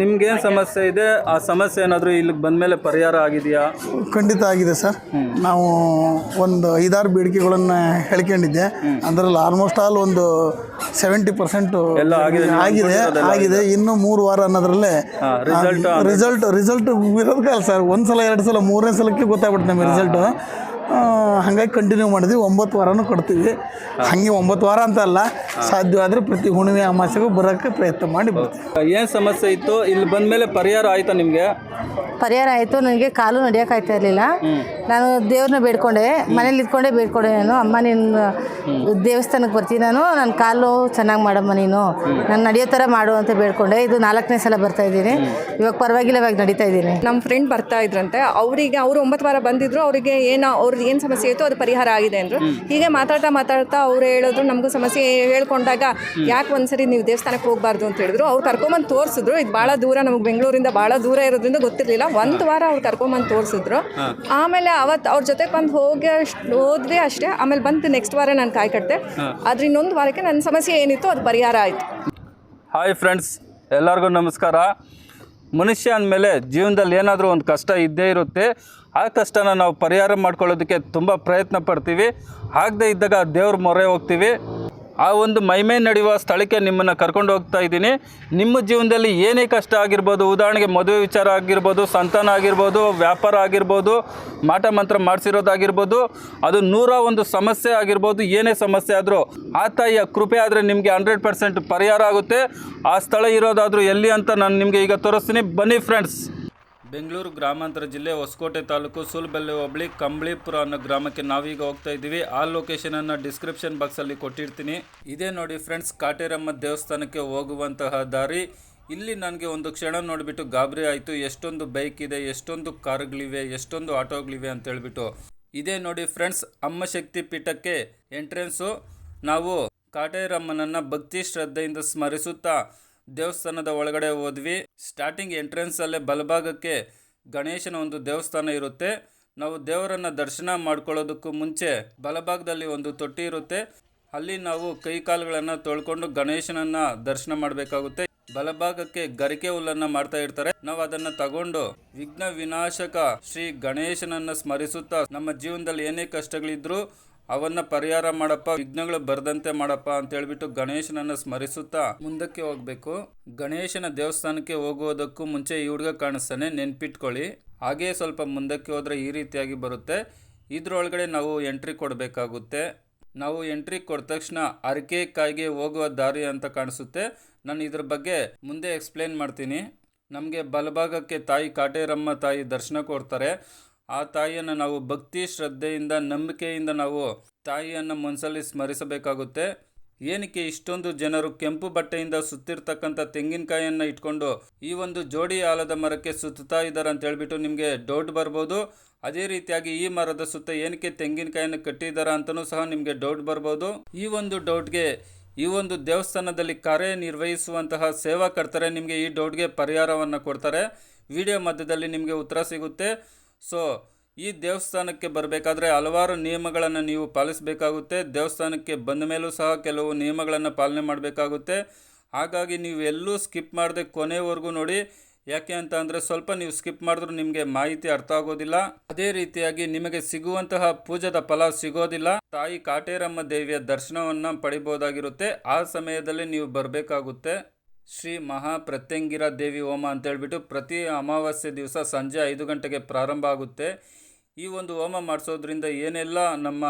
ನಿಮ್ಗೇನು ಸಮಸ್ಯೆ ಇದೆ? ಆ ಸಮಸ್ಯೆ ಏನಾದರೂ ಇಲ್ಲಿಗೆ ಬಂದಮೇಲೆ ಪರಿಹಾರ ಆಗಿದೆಯಾ? ಖಂಡಿತ ಆಗಿದೆ ಸರ್. ನಾವು ಒಂದು ಐದಾರು ಬೇಡಿಕೆಗಳನ್ನು ಹೇಳ್ಕೊಂಡಿದ್ದೆ. ಅದರಲ್ಲಿ ಆಲ್ಮೋಸ್ಟ್ ಆಲ್ ಒಂದು ಸೆವೆಂಟಿ ಪರ್ಸೆಂಟು ಎಲ್ಲ ಆಗಿದೆ, ಆಗಿದೆ ಆಗಿದೆ. ಇನ್ನು ಮೂರು ವಾರ ಅನ್ನೋದ್ರಲ್ಲೇ ರಿಸಲ್ಟ್ ರಿಸಲ್ಟ್ ರಿಸಲ್ಟ್ ಇರೋದಕ್ಕಲ್ಲ ಸರ್ ಒಂದು ಸಲ ಎರಡು ಸಲ ಮೂರನೇ ಸಲಕ್ಕೆ ಗೊತ್ತಾಗ್ಬಿಟ್ಟು ನಮಗೆ ರಿಸಲ್ಟು ಹಾಗಾಗಿ ಕಂಟಿನ್ಯೂ ಮಾಡಿದ್ವಿ. ಒಂಬತ್ತು ವಾರನೂ ಕೊಡ್ತೀವಿ. ಹಾಗೆ ಒಂಬತ್ತು ವಾರ ಅಂತ ಅಲ್ಲ ಸಾಧ್ಯವಾದರೆ ಪ್ರತಿ ಹುಣ್ಣಿಮೆ ಅಮಾಸೆಗೂ ಬರೋಕ್ಕೆ ಪ್ರಯತ್ನ ಮಾಡಿ ಬರ್ತೀವಿ ಏನು ಸಮಸ್ಯೆ ಇತ್ತು? ಇಲ್ಲಿ ಬಂದ ಮೇಲೆ ಪರಿಹಾರ ಆಯ್ತಾ ನಿಮಗೆ? ಪರಿಹಾರ ಆಯಿತು. ನನಗೆ ಕಾಲು ನಡೆಯೋಕ್ಕಾಯ್ತಾ ಇರಲಿಲ್ಲ. ನಾನು ದೇವ್ರನ್ನ ಬೇಡ್ಕೊಂಡೆ. ಮನೇಲಿ ಇದ್ಕೊಂಡೆ ಬೇಡ್ಕೊಂಡೆ ನಾನು. ಅಮ್ಮ ನಿನ್ನ ದೇವಸ್ಥಾನಕ್ಕೆ ಬರ್ತೀನಿ ನಾನು. ನನ್ನ ಕಾಲು ಚೆನ್ನಾಗಿ ಮಾಡಮ್ಮ ನೀನು. ನಾನು ನಡೆಯೋ ಥರ ಮಾಡು ಅಂತ ಬೇಡ್ಕೊಂಡೆ. ಇದು ನಾಲ್ಕನೇ ಸಲ ಬರ್ತಾ ಇದ್ದೀನಿ. ಇವಾಗ ಪರವಾಗಿಲ್ಲ ಇವಾಗ ನಡೀತಾ ಇದ್ದೀನಿ. ನಮ್ಮ ಫ್ರೆಂಡ್ ಬರ್ತಾ ಇದ್ರಂತೆ. ಅವರಿಗೆ ಅವರು ಒಂಬತ್ತು ವಾರ ಬಂದಿದ್ರು. ಅವರಿಗೆ ಏನೋ ಅವ್ರದ್ದು ಏನು ಸಮಸ್ಯೆ ಇತ್ತು ಅದು ಪರಿಹಾರ ಆಗಿದೆ ಅಂದರು. ಹೀಗೆ ಮಾತಾಡ್ತಾ ಮಾತಾಡ್ತಾ ಅವ್ರು ಹೇಳಿದ್ರು ನಮಗೂ ಸಮಸ್ಯೆ ಹೇಳ್ಕೊಂಡಾಗ ಯಾಕೆ ಒಂದ್ಸರಿ ನೀವು ದೇವಸ್ಥಾನಕ್ಕೆ ಹೋಗಬಾರ್ದು ಅಂತ ಹೇಳಿದ್ರು. ಅವ್ರು ಕರ್ಕೊಂಬಂದು ತೋರಿಸಿದ್ರು. ಇದು ಭಾಳ ದೂರ ನಮಗೆ ಬೆಂಗಳೂರಿಂದ ಭಾಳ ದೂರ ಇರೋದ್ರಿಂದ ಗೊತ್ತಿರಲಿಲ್ಲ. ಒಂದು ವಾರ ಅವ್ರು ಕರ್ಕೊಂಬಂದು ತೋರಿಸಿದ್ರು. ಆಮೇಲೆ ಅವತ್ತು ಅವ್ರ ಜೊತೆ ಬಂದು ಹೋಗಿ ಅಷ್ಟು ಹೋದ್ವಿ ಅಷ್ಟೇ. ಆಮೇಲೆ ಬಂತು ನೆಕ್ಸ್ಟ್ ವಾರ ನಾನು ಕಾಯಿ ಕಟ್ಟಿದೆ ಆದ್ರೆ ಇನ್ನೊಂದು ವಾರಕ್ಕೆ ನನ್ನ ಸಮಸ್ಯೆ ಏನಿತ್ತು ಅದು ಪರಿಹಾರ ಆಯಿತು. ಹಾಯ್ ಫ್ರೆಂಡ್ಸ್ ಎಲ್ಲರಿಗೂ ನಮಸ್ಕಾರ. ಮನುಷ್ಯ ಅಂದಮೇಲೆ ಜೀವನದಲ್ಲಿ ಏನಾದರೂ ಒಂದು ಕಷ್ಟ ಇದ್ದೇ ಇರುತ್ತೆ. ಆ ಕಷ್ಟನ ನಾವು ಪರಿಹಾರ ಮಾಡ್ಕೊಳ್ಳೋದಕ್ಕೆ ತುಂಬ ಪ್ರಯತ್ನ ಪಡ್ತೀವಿ. ಆಗದೇ ಇದ್ದಾಗ ದೇವ್ರ ಮೊರೆ ಹೋಗ್ತೀವಿ. ಆ ಒಂದು ಮೈಮೇ ನಡೆಯುವ ಸ್ಥಳಕ್ಕೆ ನಿಮ್ಮನ್ನು ಕರ್ಕೊಂಡು ಹೋಗ್ತಾ ಇದ್ದೀನಿ. ನಿಮ್ಮ ಜೀವನದಲ್ಲಿ ಏನೇ ಕಷ್ಟ ಆಗಿರ್ಬೋದು, ಉದಾಹರಣೆಗೆ ಮದುವೆ ವಿಚಾರ ಆಗಿರ್ಬೋದು, ಸಂತಾನ ಆಗಿರ್ಬೋದು, ವ್ಯಾಪಾರ ಆಗಿರ್ಬೋದು, ಮಾಟ ಮಂತ್ರ ಮಾಡಿಸಿರೋದಾಗಿರ್ಬೋದು, ಅದು ನೂರ ಒಂದು ಸಮಸ್ಯೆ ಆಗಿರ್ಬೋದು, ಏನೇ ಸಮಸ್ಯೆ ಆದರೂ ಆ ತಾಯಿಯ ಕೃಪೆ ಆದರೆ ನಿಮಗೆ ಹಂಡ್ರೆಡ್ ಪರ್ಸೆಂಟ್ ಪರಿಹಾರ ಆಗುತ್ತೆ. ಆ ಸ್ಥಳ ಇರೋದಾದರೂ ಎಲ್ಲಿ ಅಂತ ನಾನು ನಿಮಗೆ ಈಗ ತೋರಿಸ್ತೀನಿ. ಬನ್ನಿ ಫ್ರೆಂಡ್ಸ್ ಬೆಂಗಳೂರು ಗ್ರಾಮಾಂತರ ಜಿಲ್ಲೆ ಹೊಸಕೋಟೆ ತಾಲೂಕು ಸುಲ್ಬೆಲ್ಲೆ ಹೋಬಳಿ ಕಂಬಳಿಪುರ ಅನ್ನೋ ಗ್ರಾಮಕ್ಕೆ ನಾವೀಗ ಹೋಗ್ತಾ ಇದ್ದೀವಿ. ಆ ಲೊಕೇಶನನ್ನು ಡಿಸ್ಕ್ರಿಪ್ಷನ್ ಬಾಕ್ಸಲ್ಲಿ ಕೊಟ್ಟಿರ್ತೀನಿ. ಇದೇ ನೋಡಿ ಫ್ರೆಂಡ್ಸ್ ಕಾಟೇರಮ್ಮ ದೇವಸ್ಥಾನಕ್ಕೆ ಹೋಗುವಂತಹ ದಾರಿ. ಇಲ್ಲಿ ನನಗೆ ಒಂದು ಕ್ಷಣ ನೋಡಿಬಿಟ್ಟು ಗಾಬರಿ ಆಯಿತು. ಎಷ್ಟೊಂದು ಬೈಕ್ ಇದೆ, ಎಷ್ಟೊಂದು ಕಾರ್ಗಳಿವೆ, ಎಷ್ಟೊಂದು ಆಟೋಗಳಿವೆ ಅಂತ ಹೇಳ್ಬಿಟ್ಟು. ಇದೇ ನೋಡಿ ಫ್ರೆಂಡ್ಸ್ ಅಮ್ಮ ಶಕ್ತಿ ಪೀಠಕ್ಕೆ ಎಂಟ್ರೆನ್ಸು ನಾವು ಕಾಟೇರಮ್ಮನನ್ನು ಭಕ್ತಿ ಶ್ರದ್ಧೆಯಿಂದ ಸ್ಮರಿಸುತ್ತಾ ದೇವಸ್ಥಾನದ ಒಳಗಡೆ ಹೋದ್ವಿ. ಸ್ಟಾರ್ಟಿಂಗ್ ಎಂಟ್ರೆನ್ಸಲ್ಲೇ ಬಲಭಾಗಕ್ಕೆ ಗಣೇಶನ ಒಂದು ದೇವಸ್ಥಾನ ಇರುತ್ತೆ. ನಾವು ದೇವರನ್ನ ದರ್ಶನ ಮಾಡ್ಕೊಳ್ಳೋದಕ್ಕೂ ಮುಂಚೆ ಬಲಭಾಗದಲ್ಲಿ ಒಂದು ತೊಟ್ಟಿ ಇರುತ್ತೆ. ಅಲ್ಲಿ ನಾವು ಕೈ ಕಾಲುಗಳನ್ನು ತೊಳ್ಕೊಂಡು ಗಣೇಶನನ್ನ ದರ್ಶನ ಮಾಡಬೇಕಾಗುತ್ತೆ. ಬಲಭಾಗಕ್ಕೆ ಗರಿಕೆ ಹುಲ್ಲನ್ನು ಮಾಡ್ತಾ ಇರ್ತಾರೆ. ನಾವು ಅದನ್ನ ತಗೊಂಡು ವಿಘ್ನ ವಿನಾಶಕ ಶ್ರೀ ಗಣೇಶನನ್ನ ಸ್ಮರಿಸುತ್ತಾ ನಮ್ಮ ಜೀವನದಲ್ಲಿ ಏನೇ ಕಷ್ಟಗಳಿದ್ರು ಅವನ್ನ ಪರಿಹಾರ ಮಾಡಪ್ಪ, ವಿಘ್ನಗಳು ಬರದಂತೆ ಮಾಡಪ್ಪ ಅಂತ ಹೇಳ್ಬಿಟ್ಟು ಗಣೇಶನನ್ನ ಸ್ಮರಿಸುತ್ತಾ ಮುಂದಕ್ಕೆ ಹೋಗ್ಬೇಕು. ಗಣೇಶನ ದೇವಸ್ಥಾನಕ್ಕೆ ಹೋಗುವುದಕ್ಕೂ ಮುಂಚೆ ಈ ಹುಡುಗ ಕಾಣಿಸ್ತಾನೆ, ನೆನ್ಪಿಟ್ಕೊಳ್ಳಿ. ಹಾಗೆಯೇ ಸ್ವಲ್ಪ ಮುಂದಕ್ಕೆ ಹೋದ್ರೆ ಈ ರೀತಿಯಾಗಿ ಬರುತ್ತೆ. ಇದರೊಳಗಡೆ ನಾವು ಎಂಟ್ರಿ ಕೊಡಬೇಕಾಗುತ್ತೆ. ನಾವು ಎಂಟ್ರಿ ಕೊಟ್ಟ ತಕ್ಷಣ ಅರಕೆ ಕಾಯಿಗೆ ಹೋಗುವ ದಾರಿ ಅಂತ ಕಾಣಿಸುತ್ತೆ. ನಾನು ಇದ್ರ ಬಗ್ಗೆ ಮುಂದೆ ಎಕ್ಸ್ಪ್ಲೇನ್ ಮಾಡ್ತೀನಿ. ನಮಗೆ ಬಲಭಾಗಕ್ಕೆ ತಾಯಿ ಕಾಟೇರಮ್ಮ ತಾಯಿ ದರ್ಶನ ಕೊಡ್ತಾರೆ. ಆ ತಾಯಿಯನ್ನು ನಾವು ಭಕ್ತಿ, ಶ್ರದ್ಧೆಯಿಂದ, ನಂಬಿಕೆಯಿಂದ ನಾವು ತಾಯಿಯನ್ನು ಮನಸ್ಸಲ್ಲಿ ಸ್ಮರಿಸಬೇಕಾಗುತ್ತೆ. ಏನಕ್ಕೆ ಇಷ್ಟೊಂದು ಜನರು ಕೆಂಪು ಬಟ್ಟೆಯಿಂದ ಸುತ್ತಿರ್ತಕ್ಕಂಥ ತೆಂಗಿನಕಾಯಿಯನ್ನು ಇಟ್ಕೊಂಡು ಈ ಒಂದು ಜೋಡಿ ಆಲದ ಮರಕ್ಕೆ ಸುತ್ತಾ ಇದ್ದಾರೆ ಅಂತ ಹೇಳ್ಬಿಟ್ಟು ನಿಮಗೆ ಡೌಟ್ ಬರ್ಬೋದು. ಅದೇ ರೀತಿಯಾಗಿ ಈ ಮರದ ಸುತ್ತ ಏನಕ್ಕೆ ತೆಂಗಿನಕಾಯಿಯನ್ನು ಕಟ್ಟಿದ್ದಾರೆ ಅಂತಲೂ ಸಹ ನಿಮಗೆ ಡೌಟ್ ಬರ್ಬೋದು. ಈ ಒಂದು ಡೌಟ್ಗೆ, ಈ ಒಂದು ದೇವಸ್ಥಾನದಲ್ಲಿ ಕಾರ್ಯನಿರ್ವಹಿಸುವಂತಹ ಸೇವಾಕರ್ತರೆ ನಿಮಗೆ ಈ ಡೌಟ್ಗೆ ಪರಿಹಾರವನ್ನು ಕೊಡ್ತಾರೆ. ವಿಡಿಯೋ ಮಧ್ಯದಲ್ಲಿ ನಿಮಗೆ ಉತ್ತರ ಸಿಗುತ್ತೆ. ಸೊ ಈ ದೇವಸ್ಥಾನಕ್ಕೆ ಬರಬೇಕಾದ್ರೆ ಹಲವಾರು ನಿಯಮಗಳನ್ನು ನೀವು ಪಾಲಿಸಬೇಕಾಗುತ್ತೆ. ದೇವಸ್ಥಾನಕ್ಕೆ ಬಂದ ಮೇಲೂ ಸಹ ಕೆಲವು ನಿಯಮಗಳನ್ನು ಪಾಲನೆ ಮಾಡಬೇಕಾಗುತ್ತೆ. ಹಾಗಾಗಿ ನೀವು ಎಲ್ಲೂ ಸ್ಕಿಪ್ ಮಾಡದೆ ಕೊನೆವರೆಗೂ ನೋಡಿ. ಯಾಕೆ ಅಂತ ಅಂದರೆ ಸ್ವಲ್ಪ ನೀವು ಸ್ಕಿಪ್ ಮಾಡಿದ್ರೂ ನಿಮಗೆ ಮಾಹಿತಿ ಅರ್ಥ ಆಗೋದಿಲ್ಲ. ಅದೇ ರೀತಿಯಾಗಿ ನಿಮಗೆ ಸಿಗುವಂತಹ ಪೂಜದ ಫಲ ಸಿಗೋದಿಲ್ಲ. ತಾಯಿ ಕಾಟೇರಮ್ಮ ದೇವಿಯ ದರ್ಶನವನ್ನು ಪಡಿಬೋದಾಗಿರುತ್ತೆ. ಆ ಸಮಯದಲ್ಲಿ ನೀವು ಬರಬೇಕಾಗುತ್ತೆ. ಶ್ರೀ ಮಹಾ ಪ್ರತ್ಯಂಗಿರ ದೇವಿ ಹೋಮ ಅಂತ ಹೇಳ್ಬಿಟ್ಟು ಪ್ರತಿ ಅಮಾವಾಸ್ಯೆ ದಿವಸ ಸಂಜೆ ಐದು ಗಂಟೆಗೆ ಪ್ರಾರಂಭ ಆಗುತ್ತೆ. ಈ ಒಂದು ಹೋಮ ಮಾಡಿಸೋದ್ರಿಂದ ಏನೆಲ್ಲ ನಮ್ಮ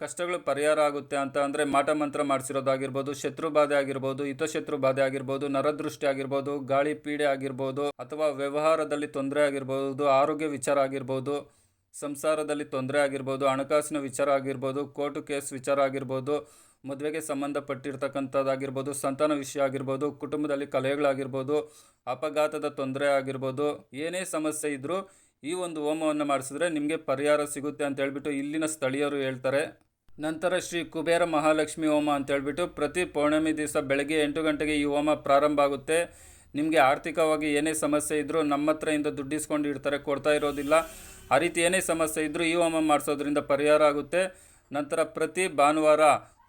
ಕಷ್ಟಗಳು ಪರಿಹಾರ ಆಗುತ್ತೆ ಅಂತ ಅಂದರೆ ಮಾಟ ಮಂತ್ರ ಮಾಡಿಸಿರೋದಾಗಿರ್ಬೋದು, ಶತ್ರು ಬಾಧೆ ಆಗಿರ್ಬೋದು, ಹಿತಶತ್ರು ಬಾಧೆ ಆಗಿರ್ಬೋದು, ನರದೃಷ್ಟಿ ಆಗಿರ್ಬೋದು, ಗಾಳಿ ಪೀಡೆ ಆಗಿರ್ಬೋದು, ಅಥವಾ ವ್ಯವಹಾರದಲ್ಲಿ ತೊಂದರೆ ಆಗಿರ್ಬೋದು, ಆರೋಗ್ಯ ವಿಚಾರ ಆಗಿರ್ಬೋದು, ಸಂಸಾರದಲ್ಲಿ ತೊಂದರೆ ಆಗಿರ್ಬೋದು, ಹಣಕಾಸಿನ ವಿಚಾರ ಆಗಿರ್ಬೋದು, ಕೋರ್ಟು ಕೇಸ್ ವಿಚಾರ ಆಗಿರ್ಬೋದು ಮದುವೆಗೆ ಸಂಬಂಧಪಟ್ಟಿರ್ತಕ್ಕಂಥದ್ದಾಗಿರ್ಬೋದು, ಸಂತಾನ ವಿಷಯ ಆಗಿರ್ಬೋದು, ಕುಟುಂಬದಲ್ಲಿ ಕಲೆಗಳಾಗಿರ್ಬೋದು, ಅಪಘಾತದ ತೊಂದರೆ ಆಗಿರ್ಬೋದು, ಏನೇ ಸಮಸ್ಯೆ ಇದ್ದರೂ ಈ ಒಂದು ಹೋಮವನ್ನು ಮಾಡಿಸಿದ್ರೆ ನಿಮಗೆ ಪರಿಹಾರ ಸಿಗುತ್ತೆ ಅಂತ ಹೇಳ್ಬಿಟ್ಟು ಇಲ್ಲಿನ ಸ್ಥಳೀಯರು ಹೇಳ್ತಾರೆ. ನಂತರ ಶ್ರೀ ಕುಬೇರ ಮಹಾಲಕ್ಷ್ಮಿ ಹೋಮ ಅಂತ ಹೇಳ್ಬಿಟ್ಟು ಪ್ರತಿ ಪೌರ್ಣಮಿ ದಿವಸ ಬೆಳಗ್ಗೆ ಎಂಟು ಗಂಟೆಗೆ ಈ ಹೋಮ ಪ್ರಾರಂಭ ಆಗುತ್ತೆ. ನಿಮಗೆ ಆರ್ಥಿಕವಾಗಿ ಏನೇ ಸಮಸ್ಯೆ ಇದ್ದರೂ ನಮ್ಮ ಹತ್ರದಿಂದ ದುಡ್ಡಿಸ್ಕೊಂಡು ಇಡ್ತಾರೆ, ಕೊಡ್ತಾ ಇರೋದಿಲ್ಲ. ಆ ರೀತಿ ಏನೇ ಸಮಸ್ಯೆ ಇದ್ದರೂ ಈ ಹೋಮ ಮಾಡಿಸೋದ್ರಿಂದ ಪರಿಹಾರ ಆಗುತ್ತೆ. ನಂತರ ಪ್ರತಿ ಭಾನುವಾರ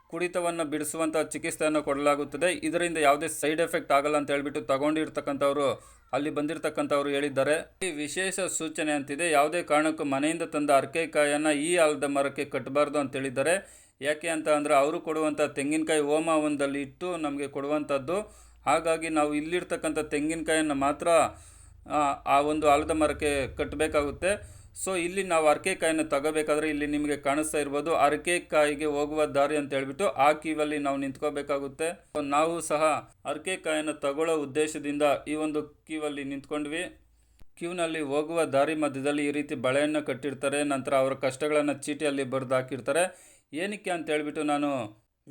ಕುಡಿತವನ್ನು ಬಿಡಿಸುವಂಥ ಚಿಕಿತ್ಸೆಯನ್ನು ಕೊಡಲಾಗುತ್ತದೆ. ಇದರಿಂದ ಯಾವುದೇ ಸೈಡ್ ಎಫೆಕ್ಟ್ ಆಗಲ್ಲ ಅಂತ ಹೇಳ್ಬಿಟ್ಟು ತಗೊಂಡಿರ್ತಕ್ಕಂಥವ್ರು ಅಲ್ಲಿ ಬಂದಿರತಕ್ಕಂಥವ್ರು ಹೇಳಿದ್ದಾರೆ. ಈ ವಿಶೇಷ ಸೂಚನೆ ಅಂತಿದೆ ಯಾವುದೇ ಕಾರಣಕ್ಕೂ ಮನೆಯಿಂದ ತಂದ ಅರ್ಕೆಕಾಯನ್ನು ಈ ಆಲದ ಮರಕ್ಕೆ ಕಟ್ಟಬಾರ್ದು ಅಂತ ಹೇಳಿದ್ದಾರೆ. ಯಾಕೆ ಅಂತ ಅಂದರೆ ಅವರು ಕೊಡುವಂಥ ತೆಂಗಿನಕಾಯಿ ಹೋಮ ಒಂದಲ್ಲಿ ಇಟ್ಟು ನಮಗೆ ಕೊಡುವಂಥದ್ದು ಹಾಗಾಗಿ ನಾವು ಇಲ್ಲಿರ್ತಕ್ಕಂಥ ತೆಂಗಿನಕಾಯಿಯನ್ನು ಮಾತ್ರ ಆ, ಆ ಒಂದು ಆಲದ ಮರಕ್ಕೆ ಕಟ್ಟಬೇಕಾಗುತ್ತೆ. ಸೊ ಇಲ್ಲಿ ನಾವು ಅರಕೆಕಾಯನ್ನು ತಗೋಬೇಕಾದ್ರೆ ಇಲ್ಲಿ ನಿಮಗೆ ಕಾಣಿಸ್ತಾ ಇರ್ಬೋದು. ಅರಕೆಕಾಯಿಗೆ ಹೋಗುವ ದಾರಿ ಅಂತ ಹೇಳ್ಬಿಟ್ಟು ಆ ಕ್ಯೂವಲ್ಲಿ ನಾವು ನಿಂತ್ಕೋಬೇಕಾಗುತ್ತೆ. ನಾವು ಸಹ ಅರಕೆಕಾಯನ್ನು ತಗೊಳ್ಳೋ ಉದ್ದೇಶದಿಂದ ಈ ಒಂದು ಕ್ಯೂವಲ್ಲಿ ನಿಂತ್ಕೊಂಡ್ವಿ. ಕ್ಯೂನಲ್ಲಿ ಹೋಗುವ ದಾರಿ ಮಧ್ಯದಲ್ಲಿ ಈ ರೀತಿ ಬಳೆಯನ್ನು ಕಟ್ಟಿರ್ತಾರೆ. ನಂತರ ಅವರ ಕಷ್ಟಗಳನ್ನು ಚೀಟಿಯಲ್ಲಿ ಬರೆದು ಹಾಕಿರ್ತಾರೆ. ಏನಕ್ಕೆ ಅಂತ ಹೇಳ್ಬಿಟ್ಟು ನಾನು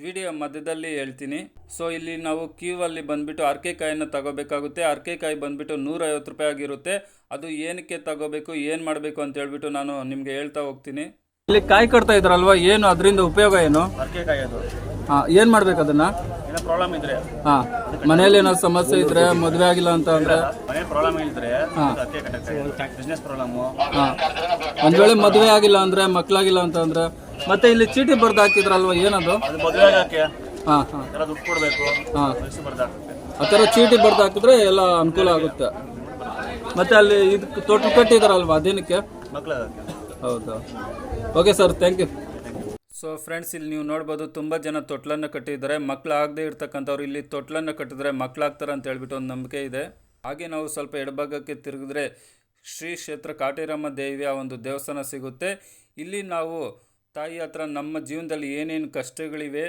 ವಿಡಿಯೋ ಮಧ್ಯದಲ್ಲಿ ಹೇಳ್ತೀನಿ. ಸೊ ಇಲ್ಲಿ ನಾವು ಕ್ಯೂವಲ್ಲಿ ಬಂದುಬಿಟ್ಟು ಅರ್ಕೆಕಾಯನ್ನು ತಗೋಬೇಕಾಗುತ್ತೆ. ಅರ್ಕೆಕಾಯಿ ಬಂದುಬಿಟ್ಟು ನೂರೈವತ್ತು ರೂಪಾಯಿ ಆಗಿರುತ್ತೆ. ಅದು ಏನಕ್ಕೆ ತಗೋಬೇಕು ಏನು ಮಾಡಬೇಕು ಅಂತ ಹೇಳ್ಬಿಟ್ಟು ನಾನು ನಿಮಗೆ ಹೇಳ್ತಾ ಹೋಗ್ತೀನಿ. ಇಲ್ಲಿ ಕಾಯಿ ಕಟ್ತಾ ಇದ್ರಲ್ವಾ? ಏನು? ಅದರಿಂದ ಉಪಯೋಗ ಏನು? ಅರ್ಕೆಕಾಯಿ ಅದು. ಹಾಂ ಏನು ಮಾಡ್ಬೇಕು ಅದನ್ನ? ಏನೋ ಪ್ರಾಬ್ಲಮ್ ಇದ್ರೆ. ಹಾಂ ಮನೇಲಿ ಏನಾದ್ರು ಸಮಸ್ಯೆ ಇದ್ರೆ ಮದುವೆ ಆಗಿಲ್ಲ ಅಂತ ಅಂದರೆ? ಮನೆ ಪ್ರಾಬ್ಲಮ್ ಇದ್ರೆ ಅರ್ಕೆ ಕಟ್ಟಕ್ಕೆ ಬಿಸ್ನೆಸ್ ಪ್ರಾಬ್ಲಮ್ಮು ಹಾಂ. ಒಂದು ವೇಳೆ ಮದುವೆ ಆಗಿಲ್ಲ ಅಂದ್ರೆ ಮಕ್ಕಳಾಗಿಲ್ಲ ಅಂತ ಅಂದರೆ? ಮತ್ತೆ ಇಲ್ಲಿ ಚೀಟಿ ಬರ್ದು ಹಾಕಿದ್ರಲ್ವ ಏನದು? ಅದು ಮದುವೆ ಆಗಕ್ಕೆ ಹಾಂ ಹಾಂ. ಎಲ್ಲ ದುಡ್ಡು ಕೊಡಬೇಕು. ಹಾಂ. ವಯಸ್ಸು ಬರ್ದಾಗುತ್ತೆ ಆ ಥರ ಚೀಟಿ ಬರ್ದು ಹಾಕಿದ್ರೆ ಎಲ್ಲ ಅನುಕೂಲ ಆಗುತ್ತೆ. ಮತ್ತೆ ಅಲ್ಲಿ ಇದಕ್ಕೆ ತೊಟ್ಟು ಕಟ್ಟಿದಾರಲ್ವಾ ಅದೇನಕ್ಕೆ? ಹೌದಾ? Okay sir thank you so friends ಇಲ್ಲಿ ನೀವು ನೋಡ್ಬೋದು ತುಂಬ ಜನ ತೊಟ್ಲನ್ನು ಕಟ್ಟಿದ್ದಾರೆ. ಮಕ್ಳು ಆಗದೆ ಇರ್ತಕ್ಕಂಥವ್ರು ಇಲ್ಲಿ ತೊಟ್ಲನ್ನು ಕಟ್ಟಿದ್ರೆ ಮಕ್ಕಳಾಗ್ತಾರೆ ಅಂತ ಹೇಳ್ಬಿಟ್ಟು ಒಂದು ನಂಬಿಕೆ ಇದೆ. ಹಾಗೆ ನಾವು ಸ್ವಲ್ಪ ಎಡಭಾಗಕ್ಕೆ ತಿರುಗಿದ್ರೆ ಶ್ರೀ ಕ್ಷೇತ್ರ ಕಾಟೇರಮ್ಮ ದೇವಿಯ ಒಂದು ದೇವಸ್ಥಾನ ಸಿಗುತ್ತೆ. ಇಲ್ಲಿ ನಾವು ತಾಯಿ ಹತ್ರ ನಮ್ಮ ಜೀವನದಲ್ಲಿ ಏನೇನು ಕಷ್ಟಗಳಿವೆ,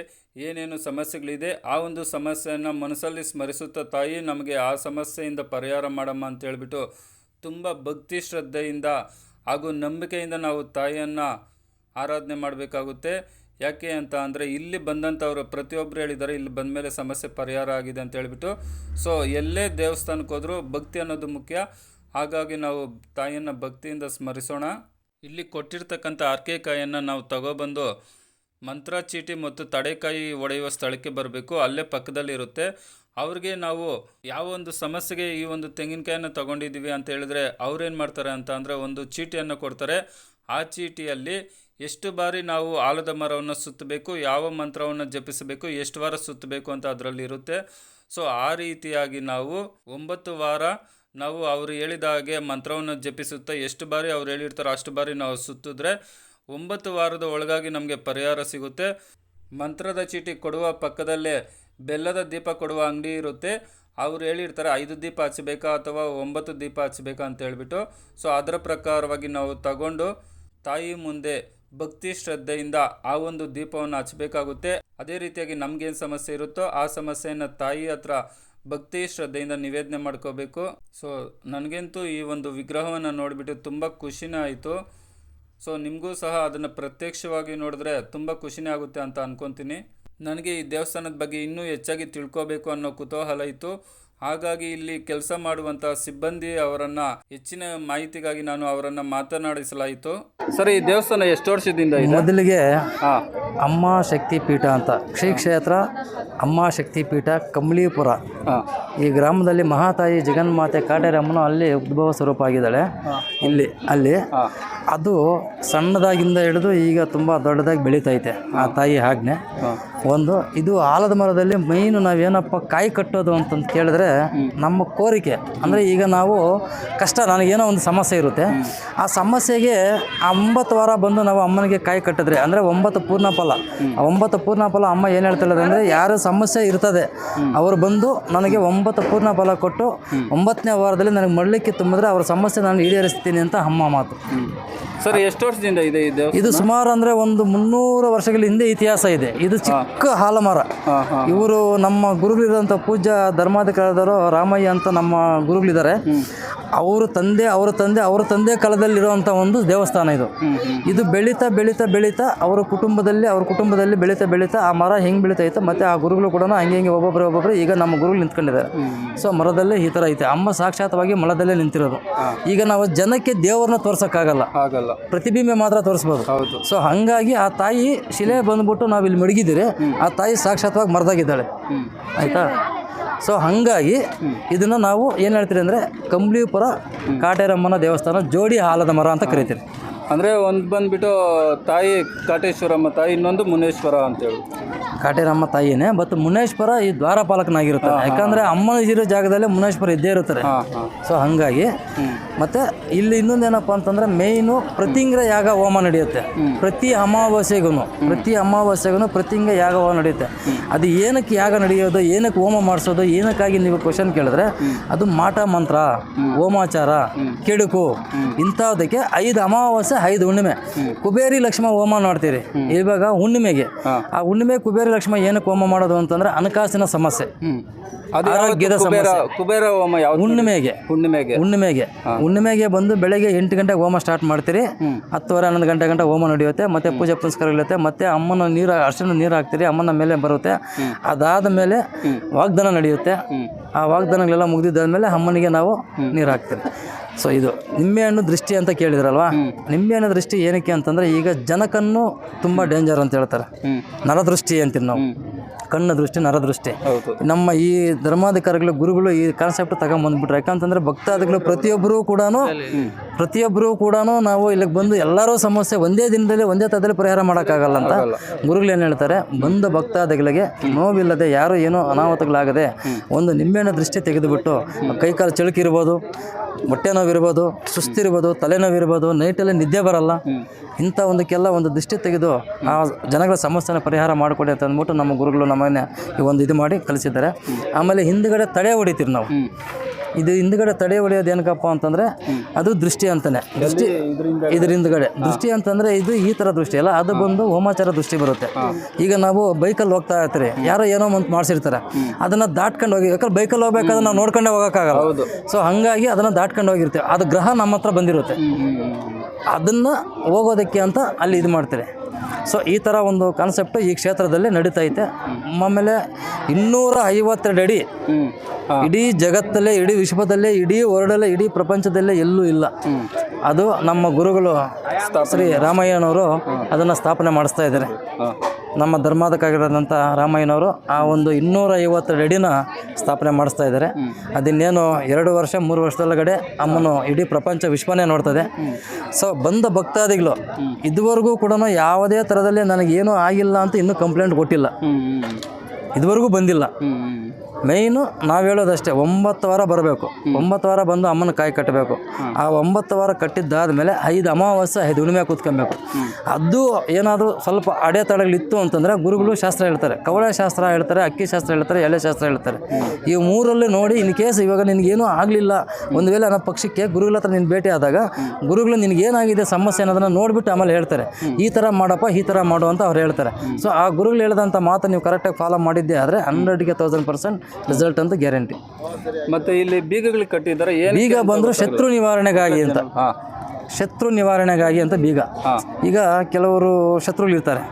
ಏನೇನು ಸಮಸ್ಯೆಗಳಿದೆ, ಆ ಒಂದು ಸಮಸ್ಯೆಯನ್ನು ಮನಸ್ಸಲ್ಲಿ ಸ್ಮರಿಸುತ್ತಾ ತಾಯಿ ನಮಗೆ ಆ ಸಮಸ್ಯೆಯಿಂದ ಪರಿಹಾರ ಮಾಡಮ್ಮ ಅಂತ ಹೇಳಿಬಿಟ್ಟು ತುಂಬ ಭಕ್ತಿ ಶ್ರದ್ಧೆಯಿಂದ ಹಾಗೂ ನಂಬಿಕೆಯಿಂದ ನಾವು ತಾಯಿಯನ್ನು ಆರಾಧನೆ ಮಾಡಬೇಕಾಗುತ್ತೆ. ಯಾಕೆ ಅಂತ ಅಂದರೆ ಇಲ್ಲಿ ಬಂದಂಥವ್ರು ಪ್ರತಿಯೊಬ್ಬರು ಹೇಳಿದ್ದಾರೆ, ಇಲ್ಲಿ ಬಂದ ಮೇಲೆ ಸಮಸ್ಯೆ ಪರಿಹಾರ ಆಗಿದೆ ಅಂತ ಹೇಳಿಬಿಟ್ಟು. ಸೊ ಎಲ್ಲೇ ದೇವಸ್ಥಾನಕ್ಕೆ ಹೋದರೂ ಭಕ್ತಿ ಅನ್ನೋದು ಮುಖ್ಯ. ಹಾಗಾಗಿ ನಾವು ತಾಯಿಯನ್ನು ಭಕ್ತಿಯಿಂದ ಸ್ಮರಿಸೋಣ. ಇಲ್ಲಿ ಕೊಟ್ಟಿರ್ತಕ್ಕಂಥ ಅರ್ಕೆಕಾಯನ್ನು ನಾವು ತಗೊಬಂದು ಮಂತ್ರ ಚೀಟಿ ಮತ್ತು ತಡೆಕಾಯಿ ಒಡೆಯುವ ಸ್ಥಳಕ್ಕೆ ಬರಬೇಕು. ಅಲ್ಲೇ ಪಕ್ಕದಲ್ಲಿರುತ್ತೆ ಅವ್ರಿಗೆ ನಾವು ಯಾವ ಒಂದು ಸಮಸ್ಯೆಗೆ ಈ ಒಂದು ತೆಂಗಿನಕಾಯನ್ನು ತಗೊಂಡಿದ್ದೀವಿ ಅಂತ ಹೇಳಿದ್ರೆ ಅವ್ರೇನು ಮಾಡ್ತಾರೆ ಅಂತ ಅಂದರೆ ಒಂದು ಚೀಟಿಯನ್ನು ಕೊಡ್ತಾರೆ. ಆ ಚೀಟಿಯಲ್ಲಿ ಎಷ್ಟು ಬಾರಿ ನಾವು ಆಲದ ಮರವನ್ನು ಸುತ್ತಬೇಕು, ಯಾವ ಮಂತ್ರವನ್ನು ಜಪಿಸಬೇಕು, ಎಷ್ಟು ವಾರ ಸುತ್ತಬೇಕು ಅಂತ ಅದರಲ್ಲಿ ಇರುತ್ತೆ. ಸೊ ಆ ರೀತಿಯಾಗಿ ನಾವು ಒಂಬತ್ತು ವಾರ ನಾವು ಅವರು ಹೇಳಿದ ಹಾಗೆ ಮಂತ್ರವನ್ನು ಜಪಿಸುತ್ತಾ ಎಷ್ಟು ಬಾರಿ ಅವ್ರು ಹೇಳಿರ್ತಾರೋ ಅಷ್ಟು ಬಾರಿ ನಾವು ಸುತ್ತಿದ್ರೆ ಒಂಬತ್ತು ವಾರದ ಒಳಗಾಗಿ ನಮಗೆ ಪರಿಹಾರ ಸಿಗುತ್ತೆ. ಮಂತ್ರದ ಚೀಟಿ ಕೊಡುವ ಪಕ್ಕದಲ್ಲೇ ಬೆಲ್ಲದ ದೀಪ ಕೊಡುವ ಅಂಗಡಿ ಇರುತ್ತೆ. ಅವ್ರು ಹೇಳಿರ್ತಾರೆ ಐದು ದೀಪ ಹಚ್ಚಬೇಕಾ ಅಥವಾ ಒಂಬತ್ತು ದೀಪ ಹಚ್ಚಬೇಕಾ ಅಂತ ಹೇಳಿಬಿಟ್ಟು. ಸೊ ಅದರ ಪ್ರಕಾರವಾಗಿ ನಾವು ತಗೊಂಡು ತಾಯಿ ಮುಂದೆ ಭಕ್ತಿ ಶ್ರದ್ಧೆಯಿಂದ ಆ ಒಂದು ದೀಪವನ್ನು ಹಚ್ಚಬೇಕಾಗುತ್ತೆ. ಅದೇ ರೀತಿಯಾಗಿ ನಮ್ಗೇನು ಸಮಸ್ಯೆ ಇರುತ್ತೋ ಆ ಸಮಸ್ಯೆಯನ್ನು ತಾಯಿ ಹತ್ರ ಭಕ್ತಿ ಶ್ರದ್ಧೆಯಿಂದ ನಿವೇದನೆ ಮಾಡ್ಕೋಬೇಕು. ಸೊ ನನಗಂತೂ ಈ ಒಂದು ವಿಗ್ರಹವನ್ನು ನೋಡಿಬಿಟ್ಟು ತುಂಬ ಖುಷಿನೇ ಆಯಿತು. ಸೊ ನಿಮಗೂ ಸಹ ಅದನ್ನು ಪ್ರತ್ಯಕ್ಷವಾಗಿ ನೋಡಿದ್ರೆ ತುಂಬ ಖುಷಿನೇ ಆಗುತ್ತೆ ಅಂತ ಅನ್ಕೊತೀನಿ. ನನಗೆ ಈ ದೇವಸ್ಥಾನದ ಬಗ್ಗೆ ಇನ್ನೂ ಹೆಚ್ಚಾಗಿ ತಿಳ್ಕೋಬೇಕು ಅನ್ನೋ ಕುತೂಹಲ ಇತ್ತು. ಹಾಗಾಗಿ ಇಲ್ಲಿ ಕೆಲಸ ಮಾಡುವಂಥ ಸಿಬ್ಬಂದಿ ಅವರನ್ನು ಹೆಚ್ಚಿನ ಮಾಹಿತಿಗಾಗಿ ನಾನು ಅವರನ್ನು ಮಾತನಾಡಿಸಲಾಯಿತು. ಸರಿ ಈ ದೇವಸ್ಥಾನ ಎಷ್ಟು ವರ್ಷದಿಂದ ಇದೆ? ಮೊದಲಿಗೆ ಅಮ್ಮ ಶಕ್ತಿ ಪೀಠ ಅಂತ. ಶ್ರೀ ಕ್ಷೇತ್ರ ಅಮ್ಮ ಶಕ್ತಿ ಪೀಠ ಕಂಬಳಿಪುರ ಈ ಗ್ರಾಮದಲ್ಲಿ ಮಹಾತಾಯಿ ಜಗನ್ಮಾತೆ ಕಾಟೇರಮ್ಮನು ಅಲ್ಲಿ ಉದ್ಭವ ಸ್ವರೂಪ ಆಗಿದ್ದಾಳೆ. ಇಲ್ಲಿ ಅಲ್ಲಿ. ಅದು ಸಣ್ಣದಾಗಿಂದ ಹಿಡಿದು ಈಗ ತುಂಬ ದೊಡ್ಡದಾಗಿ ಬೆಳೀತೈತೆ. ಆ ತಾಯಿ ಆಜ್ಞೆ. ಒಂದು ಇದು ಆಲದ ಮರದಲ್ಲಿ ಮೈನು ನಾವೇನಪ್ಪ ಕಾಯಿ ಕಟ್ಟೋದು ಅಂತಂತ ಕೇಳಿದ್ರೆ ನಮ್ಮ ಕೋರಿಕೆ. ಅಂದರೆ ಈಗ ನಾವು ಕಷ್ಟ ನನಗೇನೋ ಒಂದು ಸಮಸ್ಯೆ ಇರುತ್ತೆ. ಆ ಸಮಸ್ಯೆಗೆ ಒಂಬತ್ತು ವಾರ ಬಂದು ನಾವು ಅಮ್ಮನಿಗೆ ಕಾಯಿ ಕಟ್ಟಿದ್ರೆ ಅಂದರೆ ಒಂಬತ್ತು ಪೂರ್ಣ ಫಲ ಆ ಒಂಬತ್ತು ಪೂರ್ಣ ಫಲ ಅಮ್ಮ ಏನು ಹೇಳ್ತಾಳೆ ಅಂದರೆ ಯಾರು ಸಮಸ್ಯೆ ಇರ್ತದೆ ಅವರು ಬಂದು ನನಗೆ ಒಂಬತ್ತು ಪೂರ್ಣ ಫಲ ಕೊಟ್ಟು ಒಂಬತ್ತನೇ ವಾರದಲ್ಲಿ ನನಗೆ ಮಡಲಿಕ್ಕೆ ತುಂಬಿದ್ರೆ ಅವರ ಸಮಸ್ಯೆ ನಾನು ಈಡೇರಿಸ್ತೀನಿ ಅಂತ ಅಮ್ಮ ಮಾತು. ಸರ್ ಎಷ್ಟು ವರ್ಷದಿಂದ ಇದೆ ಇದು ಸುಮಾರು ಅಂದರೆ ಒಂದು ಮುನ್ನೂರು ವರ್ಷಗಳ ಹಿಂದೆ ಇತಿಹಾಸ ಇದೆ. ಇದು ಚಿಕ್ಕ ಹಾಲಮರ. ಇವರು ನಮ್ಮ ಗುರುಗಳಿರುವಂತ ಪೂಜ್ಯ ಧರ್ಮಾಧಿಕಾರದವರು ರಾಮಯ್ಯ ಅಂತ ನಮ್ಮ ಗುರುಗಳಿದ್ದಾರೆ. ಅವರು ತಂದೆ ಅವರ ತಂದೆ ಅವರ ತಂದೆ ಕಾಲದಲ್ಲಿರುವಂಥ ಒಂದು ದೇವಸ್ಥಾನ ಇದು. ಇದು ಬೆಳೀತಾ ಬೆಳೀತಾ ಬೆಳೀತಾ ಅವರ ಕುಟುಂಬದಲ್ಲಿ ಅವ್ರ ಕುಟುಂಬದಲ್ಲಿ ಬೆಳೀತಾ ಬೆಳೀತಾ ಆ ಮರ ಹೆಂಗೆ ಬೆಳೀತೈತೆ ಮತ್ತು ಆ ಗುರುಗಳು ಕೂಡ ಹಂಗೆ ಹಿಂಗೆ ಒಬ್ಬೊಬ್ಬರು ಒಬ್ಬೊಬ್ಬರು ಈಗ ನಮ್ಮ ಗುರುಗಳು ನಿಂತ್ಕೊಂಡಿದ್ದಾರೆ. ಸೊ ಮರದಲ್ಲೇ ಈ ಥರ ಐತೆ. ಅಮ್ಮ ಸಾಕ್ಷಾತ್ವಾಗಿ ಮರದಲ್ಲೇ ನಿಂತಿರೋದು. ಈಗ ನಾವು ಜನಕ್ಕೆ ದೇವರನ್ನ ತೋರ್ಸೋಕ್ಕಾಗಲ್ಲ. ಆಗಲ್ಲ. ಪ್ರತಿಬಿಂಬೆ ಮಾತ್ರ ತೋರಿಸ್ಬೋದು. ಸೊ ಹಾಗಾಗಿ ಆ ತಾಯಿ ಶಿಲೆ ಬಂದ್ಬಿಟ್ಟು ನಾವು ಇಲ್ಲಿ ಮಡಗಿದ್ದೀರಿ ಆ ತಾಯಿ ಸಾಕ್ಷಾತ್ವಾಗಿ ಮರದಾಗಿದ್ದಾಳೆ. ಆಯಿತಾ? ಸೊ ಹಾಗಾಗಿ ಇದನ್ನು ನಾವು ಏನು ಹೇಳ್ತೀರಿ ಅಂದರೆ ಕಂಬ್ಲಿಪುರ ಕಾಟೇರಮ್ಮನ ದೇವಸ್ಥಾನ ಜೋಡಿ ಹಾಲದ ಮರ ಅಂತ ಕರಿತೀರಿ. ಅಂದರೆ ಒಂದು ಬಂದ್ಬಿಟ್ಟು ತಾಯಿ ಕಾಟೇಶ್ವರಮ್ಮ ತಾಯಿ, ಇನ್ನೊಂದು ಮುನೇಶ್ವರ ಅಂತೇಳಿ ಕಾಟೇರಮ್ಮ ತಾಯಿನೇ ಬಟ್ ಮುನೇಶ್ವರ ಈ ದ್ವಾರಪಾಲಕನಾಗಿರುತ್ತಾರೆ. ಯಾಕಂದ್ರೆ ಅಮ್ಮನ ಇರೋ ಜಾಗದಲ್ಲೇ ಮುನೇಶ್ವರ ಇದ್ದೇ ಇರುತ್ತಾರೆ. ಸೊ ಹಂಗಾಗಿ ಮತ್ತೆ ಇಲ್ಲಿ ಇನ್ನೊಂದು ಇನ್ನೊಂದೇನಪ್ಪ ಅಂತಂದ್ರೆ ಮೇಯ್ನು ಪ್ರತಿಂಗ್ರ ಯಾಗ ಹೋಮ ನಡೆಯುತ್ತೆ. ಪ್ರತಿ ಅಮಾವಾಸ್ಯೆಗೂ ಪ್ರತಿ ಅಮಾವಾಸ್ಯೆಗೂ ಪ್ರತಿಂಗ ಯಾಗ ಹೋಮ ನಡೆಯುತ್ತೆ. ಅದು ಏನಕ್ಕೆ ಯಾಗ ನಡೆಯೋದು ಏನಕ್ಕೆ ಹೋಮ ಮಾಡಿಸೋದು ಏನಕ್ಕಾಗಿ ನೀವು ಕ್ವಶನ್ ಕೇಳಿದ್ರೆ ಅದು ಮಾಟ ಮಂತ್ರ ಹೋಮಾಚಾರ ಕೆಡುಕು ಇಂಥದಕ್ಕೆ ಐದು ಅಮಾವಾಸ್ಯೆ ಐದು ಹುಣ್ಣಿಮೆ. ಕುಬೇರಿ ಲಕ್ಷ್ಮ ಹೋಮ ಮಾಡ್ತೀರಿ. ಇವಾಗ ಹುಣ್ಣಿಮೆಗೆ. ಆ ಹುಣ್ಣಿಮೆ ಕುಬೇರಿ ಲಕ್ಷ್ಮ ಏನಕ್ಕೆ ಹೋಮ ಮಾಡೋದು ಅಂತಂದ್ರೆ ಹಣಕಾಸಿನ ಸಮಸ್ಯೆ. ಆರೋಗ್ಯದ ಕುಬೇರ ಸಮಸ್ಯೆ. ಕುಬೇರ ಹೋಮ ಹುಣ್ಣಿಮೆಗೆ. ಹುಣ್ಣಿಮೆಗೆ. ಹುಣ್ಣಿಮೆಗೆ. ಹುಣ್ಣಿಮೆಗೆ ಬಂದು ಬೆಳಗ್ಗೆ ಎಂಟು ಗಂಟೆಗೆ ಹೋಮ ಸ್ಟಾರ್ಟ್ ಮಾಡ್ತೀರಿ. ಹತ್ತುವರೆ ಹನ್ನೊಂದು ಗಂಟೆ ಗಂಟೆ ಹೋಮ ನಡೆಯುತ್ತೆ. ಮತ್ತೆ ಪೂಜೆ ಪುನಸ್ಕಾರಗಳಿರುತ್ತೆ. ಮತ್ತೆ ಅಮ್ಮನ ನೀರು ಅರ್ಶಿನ ನೀರು ಹಾಕ್ತೀರಿ. ಅಮ್ಮನ ಮೇಲೆ ಬರುತ್ತೆ. ಅದಾದ ಮೇಲೆ ವಾಗ್ದಾನ ನಡೆಯುತ್ತೆ. ಆ ವಾಗ್ದಾನಗಳೆಲ್ಲ ಮುಗಿದಿದ್ದಾದ್ಮೇಲೆ ಅಮ್ಮನಿಗೆ ನಾವು ನೀರು ಹಾಕ್ತೀರಿ. ಸೊ ಇದು ನಿಂಬೆಹಣ್ಣು ದೃಷ್ಟಿ ಅಂತ ಕೇಳಿದ್ರಲ್ವಾ? ನಿಂಬೆಹಣ್ಣು ದೃಷ್ಟಿ ಏನಕ್ಕೆ ಅಂತಂದ್ರೆ ಈಗ ಜನಕನ್ನು ತುಂಬ ಡೇಂಜರ್ ಅಂತ ಹೇಳ್ತಾರೆ. ನರದೃಷ್ಟಿ ಅಂತೀವಿ ನಾವು. ಕಣ್ಣ ದೃಷ್ಟಿ ನರದೃಷ್ಟಿ ನಮ್ಮ ಈ ಧರ್ಮಾಧಿಕಾರಿಗಳು ಗುರುಗಳು ಈ ಕಾನ್ಸೆಪ್ಟ್ ತಗೊಂಬಂದ್ಬಿಟ್ರು. ಯಾಕಂತಂದ್ರೆ ಭಕ್ತಾದಿಗಳು ಪ್ರತಿಯೊಬ್ಬರು ಕೂಡ ಪ್ರತಿಯೊಬ್ಬರು ಕೂಡ ನಾವು ಇಲ್ಲಿಗೆ ಬಂದು ಎಲ್ಲರೂ ಸಮಸ್ಯೆ ಒಂದೇ ದಿನದಲ್ಲಿ ಒಂದೇ ತದಲ್ಲಿ ಪರಿಹಾರ ಮಾಡೋಕ್ಕಾಗಲ್ಲ ಅಂತ ಗುರುಗಳು ಏನು ಹೇಳ್ತಾರೆ? ಬಂದ ಭಕ್ತಾದಿಗಳಿಗೆ ನೋವಿಲ್ಲದೆ ಯಾರು ಏನೋ ಅನಾಹುತಗಳಾಗದೆ ಒಂದು ನಿಂಬೆಹಣ್ಣು ದೃಷ್ಟಿ ತೆಗೆದುಬಿಟ್ಟು ಕೈಕಾಲು ಚಳುಕಿರ್ಬೋದು ಹೊಟ್ಟೆ ನೋವಿರ್ಬೋದು ಸುಸ್ತಿರ್ಬೋದು ತಲೆನೋವಿರ್ಬೋದು ನೈಟಲ್ಲಿ ನಿದ್ದೆ ಬರಲ್ಲ. ಇಂಥ ಒಂದಕ್ಕೆಲ್ಲ ಒಂದು ದೃಷ್ಟಿ ತೆಗೆದು ಆ ಜನಗಳ ಸಮಸ್ಯೆನ ಪರಿಹಾರ ಮಾಡಿಕೊಡಿ ಅಂತ ಅಂದ್ಬಿಟ್ಟು ನಮ್ಮ ಗುರುಗಳು ನಮ್ಮನ್ನೇ ಈ ಒಂದು ಇದು ಮಾಡಿ ಕಲಿಸಿದ್ದಾರೆ. ಆಮೇಲೆ ಹಿಂದ್ಗಡೆ ತಡೆ ಹೊಡಿತೀವಿ ನಾವು. ಇದು ಹಿಂದ್ಗಡೆ ತಡೆ ಹೊಡೆಯೋದು ಏನಕ್ಕಪ್ಪ ಅಂತಂದರೆ ಅದು ದೃಷ್ಟಿ ಅಂತಲೇ ದೃಷ್ಟಿ ಇದ್ರ ಹಿಂದ್ಗಡೆ. ದೃಷ್ಟಿ ಅಂತಂದರೆ ಇದು ಈ ಥರ ದೃಷ್ಟಿ ಅಲ್ಲ ಅದು ಬಂದು ಹೋಮಾಚಾರ ದೃಷ್ಟಿ ಬರುತ್ತೆ. ಈಗ ನಾವು ಬೈಕಲ್ಲಿ ಹೋಗ್ತಾ ಇರ್ತೀರಿ ಯಾರೋ ಏನೋ ಒಂದು ಮಾಡಿಸಿರ್ತಾರೆ ಅದನ್ನು ದಾಟ್ಕೊಂಡು ಹೋಗಿ ಯಾಕಂದ್ರೆ ಬೈಕಲ್ಲಿ ಹೋಗ್ಬೇಕಾದ್ರೆ ನಾವು ನೋಡ್ಕೊಂಡೇ ಹೋಗೋಕ್ಕಾಗಲ್ಲ. ಸೊ ಹಾಗಾಗಿ ಅದನ್ನು ದಾಟ್ಕೊಂಡು ಹೋಗಿರ್ತೀವಿ. ಅದು ಗ್ರಹ ನಮ್ಮ ಹತ್ರ ಬಂದಿರುತ್ತೆ. ಅದನ್ನು ಹೋಗೋದಕ್ಕೆ ಅಂತ ಅಲ್ಲಿ ಇದು ಮಾಡ್ತಾರೆ. ಸೊ ಈ ಥರ ಒಂದು ಕಾನ್ಸೆಪ್ಟ್ ಈ ಕ್ಷೇತ್ರದಲ್ಲಿ ನಡೀತೈತೆ. ಆಮೇಲೆ ಇನ್ನೂರ ಐವತ್ತೆರಡು ಅಡಿ ಇಡೀ ಜಗತ್ತಲ್ಲೇ ಇಡೀ ವಿಶ್ವದಲ್ಲೇ ಇಡೀ ವರ್ಲ್ಡಲ್ಲೇ ಇಡೀ ಪ್ರಪಂಚದಲ್ಲೇ ಎಲ್ಲೂ ಇಲ್ಲ. ಅದು ನಮ್ಮ ಗುರುಗಳು ಶ್ರೀ ರಾಮಯ್ಯನವರು ಅದನ್ನು ಸ್ಥಾಪನೆ ಮಾಡಿಸ್ತಾ ಇದ್ದಾರೆ. ನಮ್ಮ ಧರ್ಮಾದಕ್ಕಾಗಿರೋದಂಥ ರಾಮಯ್ಯನವರು ಆ ಒಂದು ಇನ್ನೂರ ಐವತ್ತು ಅಡಿನ ಸ್ಥಾಪನೆ ಮಾಡಿಸ್ತಾ ಇದ್ದಾರೆ. ಅದಿನ್ನೇನು ಎರಡು ವರ್ಷ, ಮೂರು ವರ್ಷದೊಳಗಡೆ ಅಮ್ಮನು ಇಡೀ ಪ್ರಪಂಚ ವಿಶ್ವನೇ ನೋಡ್ತದೆ. ಸೊ ಬಂದ ಭಕ್ತಾದಿಗಳು ಇದುವರೆಗೂ ಕೂಡ ಯಾವುದೇ ಥರದಲ್ಲಿ ನನಗೇನೂ ಆಗಿಲ್ಲ ಅಂತ ಇನ್ನೂ ಕಂಪ್ಲೇಂಟ್ ಕೊಟ್ಟಿಲ್ಲ. ಇದುವರೆಗೂ ಬಂದಿಲ್ಲ. ಮೇಯ್ನು ನಾವು ಹೇಳೋದಷ್ಟೇ ಒಂಬತ್ತು ವಾರ ಬರಬೇಕು. ಒಂಬತ್ತು ವಾರ ಬಂದು ಅಮ್ಮನ ಕಾಯಿ ಕಟ್ಟಬೇಕು. ಆ ಒಂಬತ್ತು ವಾರ ಕಟ್ಟಿದ್ದಾದ್ಮೇಲೆ ಐದು ಅಮಾವಾಸ್ಯೆ ಐದು ಹುಣ್ಣಿಮೆ ಕೂತ್ಕೊಬೇಕು. ಅದು ಏನಾದರೂ ಸ್ವಲ್ಪ ಅಡೆತಡೆಗಳಿತ್ತು ಅಂತಂದರೆ ಗುರುಗಳು ಶಾಸ್ತ್ರ ಹೇಳ್ತಾರೆ. ಕವಳ ಶಾಸ್ತ್ರ ಹೇಳ್ತಾರೆ ಅಕ್ಕಿ ಶಾಸ್ತ್ರ ಹೇಳ್ತಾರೆ ಎಲೆ ಶಾಸ್ತ್ರ ಹೇಳ್ತಾರೆ. ಈ ಮೂರಲ್ಲೇ ನೋಡಿ ಇನ್ ಕೇಸ್ ಇವಾಗ ನಿನಗೇನೂ ಆಗಲಿಲ್ಲ. ಒಂದು ವೇಳೆ ನಮ್ಮ ಪಕ್ಷಕ್ಕೆ ಗುರುಗಳ ಹತ್ರ ನೀನು ಭೇಟಿ ಆದಾಗ ಗುರುಗಳು ನಿನಗೇನಾಗಿದೆ ಸಮಸ್ಯೆ ಅನ್ನೋದನ್ನು ನೋಡಿಬಿಟ್ಟು ಆಮೇಲೆ ಹೇಳ್ತಾರೆ. ಈ ಥರ ಮಾಡಪ್ಪ ಈ ಥರ ಮಾಡು ಅಂತ ಅವ್ರು ಹೇಳ್ತಾರೆ. ಸೊ ಆ ಗುರುಗಳು ಹೇಳಿದಂಥ ಮಾತು ನೀವು ಕರೆಕ್ಟಾಗಿ ಫಾಲೋ ಮಾಡಿದ್ದೆ ಆದರೆ ಹಂಡ್ರೆಡ್ಗೆ ತೌಸಂಡ್ ಪರ್ಸೆಂಟ್ ರಿಸಲ್ಟ್ ಅಂತ ಗ್ಯಾರಂಟಿ ಮತ್ತೆ ಇಲ್ಲಿ ಬೀಗಗಳಿಗೆ ಕಟ್ಟಿದ್ದಾರೆ ಏನು ಬೀಗ ಬಂದರೂ ಶತ್ರು ನಿವಾರಣೆಗಾಗಿ ಅಂತ. ಶತ್ರು ನಿವಾರಣೆಗಾಗಿ ಅಂತ ಬೀಗ. ಈಗ ಕೆಲವರು ಶತ್ರುಗಳು ಇರ್ತಾರೆ